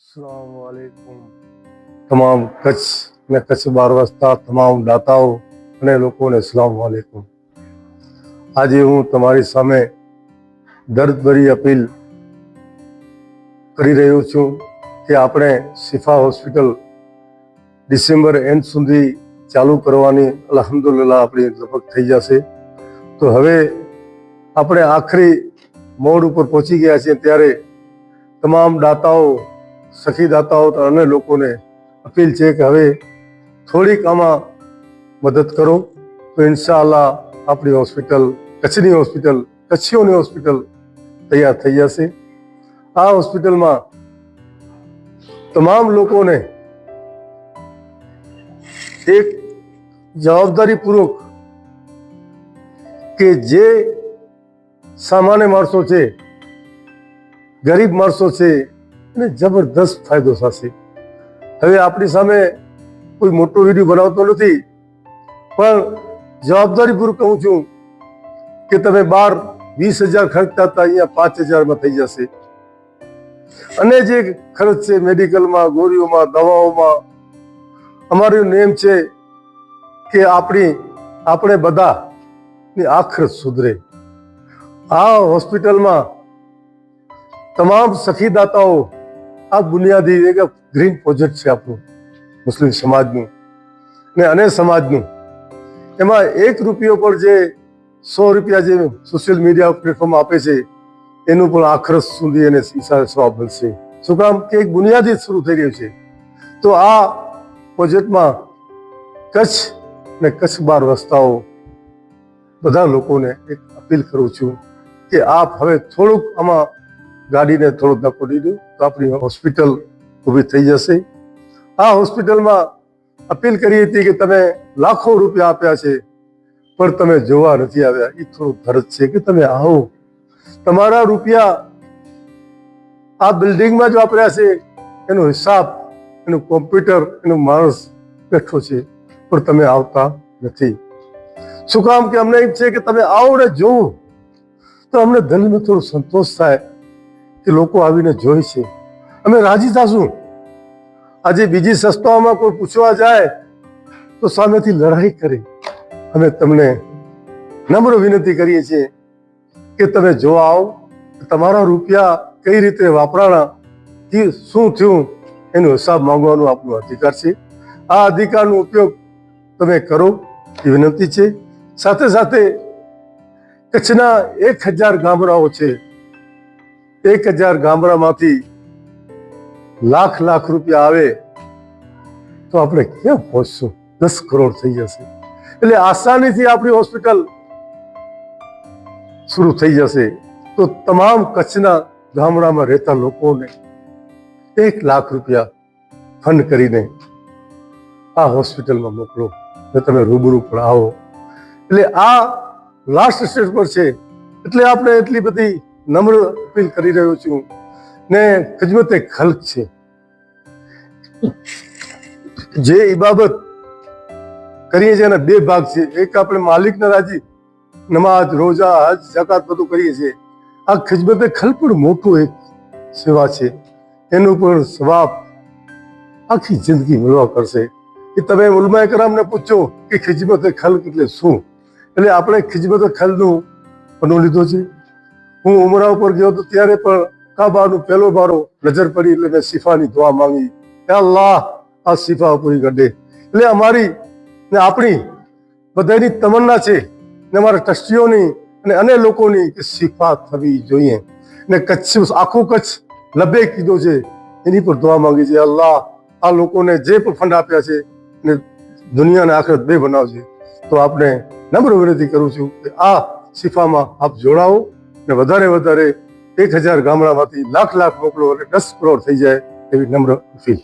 અસલામ વાલેકુમ તમામ કચ્છ અને કચ્છ બહાર વસતા તમામ દાતાઓ અને લોકોને અસલામ વાલેકુમ આજે હું તમારી સામે દર્દભરી અપીલ કરી રહ્યો છું કે આપણે શિફા હોસ્પિટલ ડિસેમ્બર એન્ડ સુધી ચાલુ કરવાની અલહમદુલિલ્લાહ આપણી લગભગ થઈ જશે. તો હવે આપણે આખરી મોડ ઉપર પહોંચી ગયા છીએ ત્યારે તમામ દાતાઓ સખી દાતાઓ અને લોકોને અપીલ છે કે હવે થોડીક આમાં મદદ કરો. તો ઇન્શાઅલ્લાહ આપણી હોસ્પિટલ, કચ્છની હોસ્પિટલ, કચ્છીઓની હોસ્પિટલ તૈયાર થઈ જશે. આ હોસ્પિટલમાં તમામ લોકોને એક જવાબદારીપૂર્વક કે જે સામાન્ય માણસો છે, ગરીબ માણસો છે એને જબરદસ્ત ફાયદો થશે. હવે આપણી સામે કોઈ મોટો વીડિયો બનાવતો નથી, પણ જવાબદારીપૂર્વક કહું છું કે તમે બાર વીસ હજાર ખર્ચતા હતા, અહીંયા પાંચ હજારમાં થઈ જશે. અને જે ખર્ચ છે મેડિકલમાં, ગોળીઓમાં, દવાઓમાં, અમારું નેમ છે કે આપણી, આપણે બધા ની આખર સુધરે. આ હોસ્પિટલમાં તમામ સખીદાતાઓ આ બુનિયાદી એક ગ્રીન પ્રોજેક્ટ છે આપણું, મુસ્લિમ સમાજનું ને અને સમાજનું. એમાં એક રૂપિયો પર જે સો રૂપિયા જે સોશિયલ મીડિયા પ્લેટફોર્મ આપે છે, એનું પણ આખરસ સુધી એને સ્વાબ મળશે. શું કામ કે એક બુનિયાદી શરૂ થઈ રહ્યું છે? તો આ પ્રોજેક્ટમાં કચ્છ ને કચ્છ બાર રસ્તાઓ, બધા લોકોને એક અપીલ કરું છું કે આપ હવે થોડુંક આમાં ગાડીને થોડો ધક્કો દીધો તો આપણી હોસ્પિટલ ઊભી થઈ જશે. આ હોસ્પિટલમાં અપીલ કરી હતી કે તમે લાખો રૂપિયા આપ્યા છે, પણ તમે જોવા નથી આવ્યા. એ થોડું ફરજ છે કે તમે આવો. તમારા રૂપિયા આ બિલ્ડિંગમાં જ વાપર્યા છે. એનો હિસાબ, એનું કોમ્પ્યુટર, એનો માણસ બેઠો છે, પણ તમે આવતા નથી. શું કામ કે અમને એમ છે કે તમે આવો ને જોવો તો અમને દિલમાં થોડો સંતોષ થાય. કે લોકો આવીને જોઈ છે. અમે રાજી થશું. આજે બીજી સંસ્થાઓમાં કોઈ પૂછવા જાય તો સામેથી લડાઈ કરે અમે તમને નમ્ર વિનંતી કરીએ છીએ કે તમે જો આવો, તમારા રૂપિયા કઈ રીતે વાપરાણા કે શું થયું, એનો હિસાબ માંગવાનો આપણો અધિકાર છે. આ અધિકારનો ઉપયોગ તમે કરો એ વિનંતી છે. સાથે સાથે કચ્છના એક હજાર ગામડાઓ છે એક હજાર ગામડામાંથી લાખ લાખ રૂપિયા આવે તો આપણે ક્યાં પહોંચશું? દસ કરોડ થઈ જશે. એટલે આસાનીથી આપણી હોસ્પિટલ શરૂ થઈ જશે. તો તમામ કચ્છના ગામડામાં રહેતા લોકોને એક લાખ રૂપિયા ફંડ કરીને આ હોસ્પિટલમાં મોકલો. તમે રૂબરૂ પણ આવો. એટલે આ લાસ્ટ સ્ટેજ પર છે. એટલે આપણે એટલી બધી નમ્ર અપીલ કરી રહ્યો છું ને ખજમતે ખલક છે. જે ઇબાબત કરીએ છીએ એના બે ભાગ છે. એક આપણે માલિકના રાજી નમાજ રોજા, હજ જકાત બધું કરીએ છીએ. આ ખિદમતે ખલ પણ મોટું એક સેવા છે. એનું પણ સ્વાબ આખી જિંદગી મળવા કરશે. એ તમે ઉલમા કરામને પૂછો કે ખિજમત ખલ્ક એટલે શું? એટલે આપણે ખિજમત ખલનું પનો લીધો છે. હું ઉમરા ઉપર ગયો હતો ત્યારે પણ કાબાનું પહેલો બારો નજર પડી એટલે મેં શિફાની દુઆ માંગી. કે અલ્લાહ, આ શિફા પૂરી કરી દે. એટલે અમારી ને આપણી બધાની તમન્ના છે ને અમારા ટ્રસ્ટીઓની અને અન્ય લોકોની કે શિફા થવી જોઈએ. ને કચ્છ, આખું કચ્છ લબે કીધો છે. એની પર દુઆ માંગી છે. અલ્લાહ, આ લોકોને જે પણ ફંડ આપ્યા છે ને દુનિયાને આખરત બે બનાવજે તો આપણે નમ્ર વિનંતી કરું છું કે આ શિફામાં આપ જોડાઓ. ને વધારે વધારે એક હજાર ગામડામાંથી લાખ લાખ મોકલો અને દસ કરોડ થઈ જાય એવી નમ્ર અપીલ